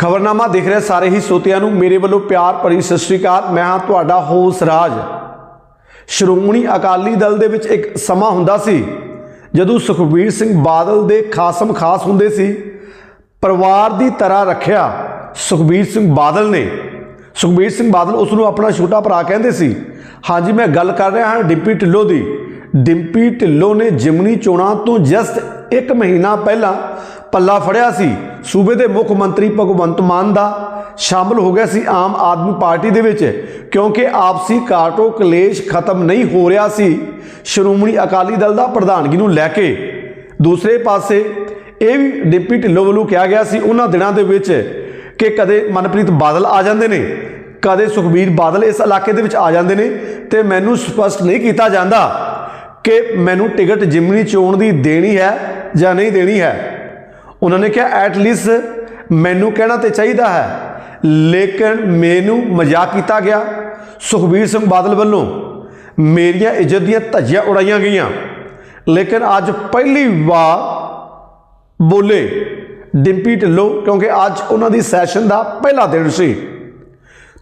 ਖਬਰਨਾਮਾ ਦੇਖ ਰਹੇ ਸਾਰੇ ਹੀ ਸੋਤਿਆਂ ਨੂੰ, ਮੇਰੇ ਵੱਲੋਂ ਪਿਆਰ ਭਰੀ ਸਤਿ ਸ਼੍ਰੀ ਅਕਾਲ। ਮੈਂ ਹਾਂ ਤੁਹਾਡਾ ਹੋਸ ਰਾਜ। ਸ਼੍ਰੋਮਣੀ ਅਕਾਲੀ ਦਲ ਦੇ ਵਿੱਚ ਇੱਕ ਸਮਾਂ ਹੁੰਦਾ ਸੀ, ਜਦੋਂ ਸੁਖਬੀਰ ਸਿੰਘ ਬਾਦਲ ਦੇ ਖਾਸਮ ਖਾਸ ਹੁੰਦੇ ਸੀ। ਪਰਿਵਾਰ ਦੀ ਤਰ੍ਹਾਂ ਰੱਖਿਆ ਸੁਖਬੀਰ ਸਿੰਘ ਬਾਦਲ ਨੇ। ਸੁਖਬੀਰ ਸਿੰਘ ਬਾਦਲ ਉਸ ਨੂੰ ਆਪਣਾ ਛੋਟਾ ਭਰਾ ਕਹਿੰਦੇ ਸੀ। ਹਾਂਜੀ, ਮੈਂ ਗੱਲ ਕਰ ਰਿਹਾ ਹਾਂ ਡਿੰਪੀ ਢਿੱਲੋਂ ਦੀ। ਡਿੰਪੀ ਢਿੱਲੋਂ ਨੇ ਜਿਮਨੀ ਚੋਣਾਂ ਤੋਂ ਜਸਟ ਇੱਕ ਮਹੀਨਾ ਪਹਿਲਾਂ ਪੱਲਾ ਫੜਿਆ ਸੀ। ਸੂਬੇ ਦੇ ਮੁੱਖ ਮੰਤਰੀ ਭਗਵੰਤ ਮਾਨ ਦਾ ਸ਼ਾਮਲ ਹੋ ਗਿਆ ਸੀ ਆਮ ਆਦਮੀ ਪਾਰਟੀ ਦੇ ਵਿੱਚ, ਕਿਉਂਕਿ ਆਪਸੀ ਕਾਟੋ ਕਲੇਸ਼ ਖਤਮ ਨਹੀਂ ਹੋ ਰਿਹਾ ਸੀ। ਸ਼੍ਰੋਮਣੀ ਅਕਾਲੀ ਦਲ ਦਾ ਪ੍ਰਧਾਨਗੀ ਨੂੰ ਲੈ ਕੇ। ਦੂਸਰੇ ਪਾਸੇ, ਇਹ ਵੀ ਡਿੰਪੀ ਢਿੱਲੋਂ ਵੱਲੋਂ ਕਿਹਾ ਗਿਆ ਸੀ ਉਹਨਾਂ ਦਿਨਾਂ ਦੇ ਵਿੱਚ ਕਿ ਕਦੇ ਮਨਪ੍ਰੀਤ ਬਾਦਲ ਆ ਜਾਂਦੇ ਨੇ, ਕਦੇ ਸੁਖਬੀਰ ਬਾਦਲ ਇਸ ਇਲਾਕੇ ਦੇ ਵਿੱਚ ਆ ਜਾਂਦੇ ਨੇ ਤੇ ਮੈਨੂੰ ਸਪਸ਼ਟ ਨਹੀਂ ਕੀਤਾ ਜਾਂਦਾ ਕਿ ਮੈਨੂੰ ਟਿਕਟ ਜਿਮਨੀ ਚੋਣ ਦੀ ਦੇਣੀ ਹੈ ਜਾਂ ਨਹੀਂ ਦੇਣੀ ਹੈ। ਉਹਨਾਂ ਨੇ ਕਿਹਾ ਐਟ ਲੀਸਟ ਮੈਨੂੰ ਕਹਿਣਾ ਤੇ ਚਾਹੀਦਾ ਹੈ। ਲੇਕਿਨ ਮੈਨੂੰ ਮਜ਼ਾਕ ਕੀਤਾ ਗਿਆ। ਸੁਖਬੀਰ ਸਿੰਘ ਬਾਦਲ ਵੱਲੋਂ ਮੇਰੀਆਂ ਇੱਜ਼ਤ ਦੀਆਂ ਧੱਜੀਆਂ ਉਡਾਈਆਂ ਗਈਆਂ। ਲੇਕਿਨ ਅੱਜ ਪਹਿਲੀ ਵਾਰ ਬੋਲੇ ਡਿੰਪੀ ਢਿੱਲੋਂ, ਕਿਉਂਕਿ ਅੱਜ ਉਹਨਾਂ ਦੀ ਸੈਸ਼ਨ ਦਾ ਪਹਿਲਾ ਦਿਨ ਸੀ।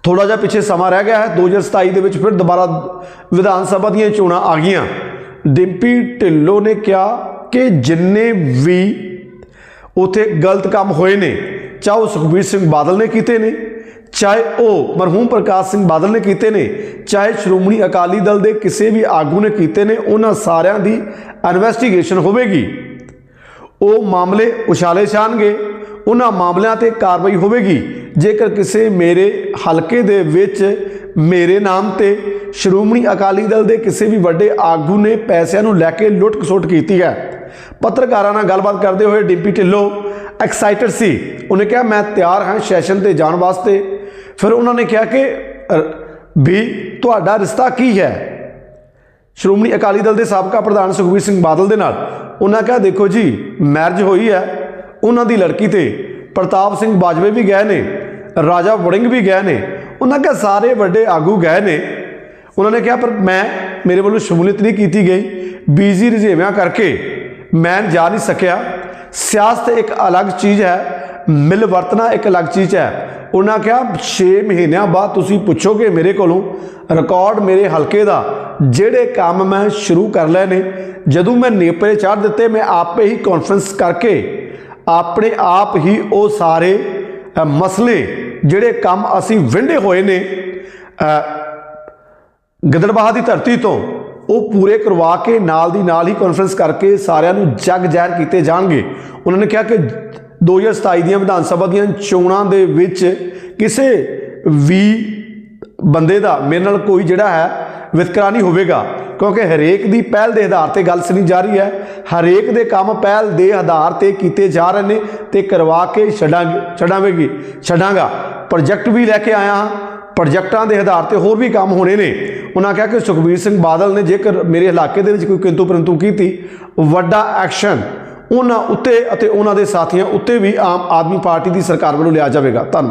ਥੋੜਾ ਜਿਹਾ ਪਿੱਛੇ ਸਮਾਂ ਰਹਿ ਗਿਆ ਹੈ। 2027 ਦੇ ਵਿੱਚ ਫਿਰ ਦੁਬਾਰਾ ਵਿਧਾਨ ਸਭਾ ਦੀਆਂ ਚੋਣਾਂ ਆ ਗਈਆਂ। ਡਿੰਪੀ ਢਿੱਲੋਂ ਨੇ ਕਿਹਾ ਕਿ ਜਿੰਨੇ ਵੀ ਉਥੇ ਗਲਤ ਕੰਮ ਹੋਏ ਨੇ। ਚਾਹੇ ਉਹ ਸੁਖਬੀਰ ਸਿੰਘ ਬਾਦਲ ਨੇ ਕੀਤੇ ਨੇ, ਚਾਹੇ ਉਹ ਮਰਹੂਮ ਪ੍ਰਕਾਸ਼ ਸਿੰਘ ਬਾਦਲ ਨੇ ਕੀਤੇ ਨੇ, ਚਾਹੇ ਸ਼੍ਰੋਮਣੀ ਅਕਾਲੀ ਦਲ ਦੇ ਕਿਸੇ ਵੀ ਆਗੂ ਨੇ ਕੀਤੇ ਨੇ, ਉਹਨਾਂ ਸਾਰਿਆਂ ਦੀ ਇਨਵੈਸਟੀਗੇਸ਼ਨ ਹੋਵੇਗੀ। ਉਹ ਮਾਮਲੇ ਉਛਾਲੇ ਜਾਣਗੇ। ਉਹਨਾਂ ਮਾਮਲਿਆਂ ਤੇ ਕਾਰਵਾਈ ਹੋਵੇਗੀ। ਜੇਕਰ ਕਿਸੇ ਮੇਰੇ ਹਲਕੇ ਦੇ ਵਿੱਚ ਮੇਰੇ ਨਾਮ ਤੇ ਸ਼੍ਰੋਮਣੀ ਅਕਾਲੀ ਦਲ ਦੇ ਕਿਸੇ ਵੀ ਵੱਡੇ ਆਗੂ ਨੇ ਪੈਸਿਆਂ ਨੂੰ ਲੈ ਕੇ ਲੁੱਟ ਖਸੁੱਟ ਕੀਤੀ ਹੈ ਪੱਤਰਕਾਰਾਂ ਨਾਲ ਗੱਲਬਾਤ ਕਰਦੇ ਹੋਏ ਡਿੰਪੀ ਢਿੱਲੋਂ ਐਕਸਾਈਟਡ ਸੀ। ਉਹਨੇ ਕਿਹਾ ਮੈਂ ਤਿਆਰ ਹਾਂ ਸੈਸ਼ਨ ਤੇ ਜਾਣ ਵਾਸਤੇ। ਫਿਰ ਉਹਨਾਂ ਨੇ ਕਿਹਾ ਕਿ ਅ, ਵੀ ਤੁਹਾਡਾ ਰਿਸ਼ਤਾ ਕੀ ਹੈ? ਸ਼੍ਰੋਮਣੀ ਅਕਾਲੀ ਦਲ ਦੇ ਸਾਬਕਾ ਪ੍ਰਧਾਨ ਸੁਖਬੀਰ ਸਿੰਘ ਬਾਦਲ ਦੇ ਨਾਲ। ਉਹਨਾਂ ਕਿਹਾ ਦੇਖੋ ਜੀ ਮੈਰਿਜ ਹੋਈ ਹੈ। ਉਹਨਾਂ ਦੀ ਲੜਕੀ ਤੇ ਪ੍ਰਤਾਪ ਸਿੰਘ ਬਾਜਵੇ ਵੀ ਗਏ ਨੇ ਰਾਜਾ ਵੜਿੰਗ ਵੀ ਗਏ ਨੇ। ਉਹਨਾਂ ਕਿਹਾ ਸਾਰੇ ਵੱਡੇ ਆਗੂ ਗਏ ਨੇ। ਉਹਨਾਂ ਨੇ ਕਿਹਾ ਪਰ ਮੈਂ ਮੇਰੇ ਵੱਲੋਂ ਸ਼ਮੂਲੀਅਤ ਨਹੀਂ ਕੀਤੀ ਗਈ। ਬੀਜ਼ੀ ਰੁਝੇਵਿਆਂ ਕਰਕੇ ਮੈਂ ਜਾ ਨਹੀਂ ਸਕਿਆ। ਸਿਆਸਤ ਇੱਕ ਅਲੱਗ ਚੀਜ਼ ਹੈ ਮਿਲ ਵਰਤਣਾ ਇੱਕ ਅਲੱਗ ਚੀਜ਼ ਹੈ। ਉਹਨਾਂ ਕਿਹਾ 6 ਮਹੀਨਿਆਂ ਬਾਅਦ ਤੁਸੀਂ ਪੁੱਛੋਗੇ ਮੇਰੇ ਕੋਲੋਂ ਰਿਕਾਰਡ ਮੇਰੇ ਹਲਕੇ ਦਾ ਜਿਹੜੇ ਕੰਮ ਮੈਂ ਸ਼ੁਰੂ ਕਰ ਲਏ ਨੇ। ਜਦੋਂ ਮੈਂ ਨੇਪਰੇ ਚਾੜ ਦਿੱਤੇ ਮੈਂ ਆਪੇ ਹੀ ਕਾਨਫਰੰਸ ਕਰਕੇ ਆਪਣੇ ਆਪ ਹੀ ਉਹ ਸਾਰੇ ਮਸਲੇ ਜਿਹੜੇ ਕੰਮ ਅਸੀਂ ਵਿੰਡੇ ਹੋਏ ਨੇ ਅ, ਦੀ ਧਰਤੀ ਤੋਂ ਉਹ ਪੂਰੇ ਕਰਵਾ ਕੇ ਨਾਲ ਦੀ ਨਾਲ ਹੀ ਕਾਨਫਰੰਸ ਕਰਕੇ ਸਾਰਿਆਂ ਨੂੰ ਜਗ ਜ਼ਾਹਿਰ ਕੀਤੇ ਜਾਣਗੇ। ਉਹਨਾਂ ਨੇ ਕਿਹਾ ਕਿ 2027 ਦੀਆਂ ਵਿਧਾਨ ਸਭਾ ਦੀਆਂ ਚੋਣਾਂ ਦੇ ਵਿੱਚ ਕਿਸੇ ਵੀ ਬੰਦੇ ਦਾ ਮੇਰੇ ਨਾਲ ਕੋਈ ਜਿਹੜਾ ਹੈ ਵਿਤਕਰਾ ਨਹੀਂ ਹੋਵੇਗਾ, ਕਿਉਂਕਿ ਹਰੇਕ ਦੀ ਪਹਿਲ ਦੇ ਆਧਾਰ ਤੇ ਗੱਲ ਸੁਣੀ ਜਾ ਰਹੀ ਹੈ। ਹਰੇਕ ਦੇ ਕੰਮ ਪਹਿਲ ਦੇ ਆਧਾਰ ਤੇ ਕੀਤੇ ਜਾ ਰਹੇ ਨੇ ਤੇ ਕਰਵਾ ਕੇ ਛੱਡਾਂਗੇ ਛੱਡਾਂਵੇਗੀ ਛੱਡਾਂਗਾ। ਪ੍ਰੋਜੈਕਟ ਵੀ ਲੈ ਕੇ ਆਇਆ ਹਾਂ ਪ੍ਰੋਜੈਕਟਾਂ ਦੇ ਆਧਾਰ ਤੇ ਹੋਰ ਵੀ ਕੰਮ ਹੋਣੇ ਨੇ। ਉਹਨਾਂ ਕਿਹਾ ਕਿ ਸੁਖਬੀਰ ਸਿੰਘ ਬਾਦਲ ਨੇ ਜੇਕਰ ਮੇਰੇ ਇਲਾਕੇ ਦੇ ਵਿੱਚ ਕੋਈ ਕਿੰਤੂ ਪਰੰਤੂ ਕੀਤੀ, ਵੱਡਾ ਐਕਸ਼ਨ ਉਹਨਾਂ ਉੱਤੇ ਅਤੇ ਉਹਨਾਂ ਦੇ ਸਾਥੀਆਂ ਉੱਤੇ ਵੀ ਆਮ ਆਦਮੀ ਪਾਰਟੀ ਦੀ ਸਰਕਾਰ ਵੱਲੋਂ ਲਿਆ ਜਾਵੇਗਾ। ਧੰਨਵਾਦ।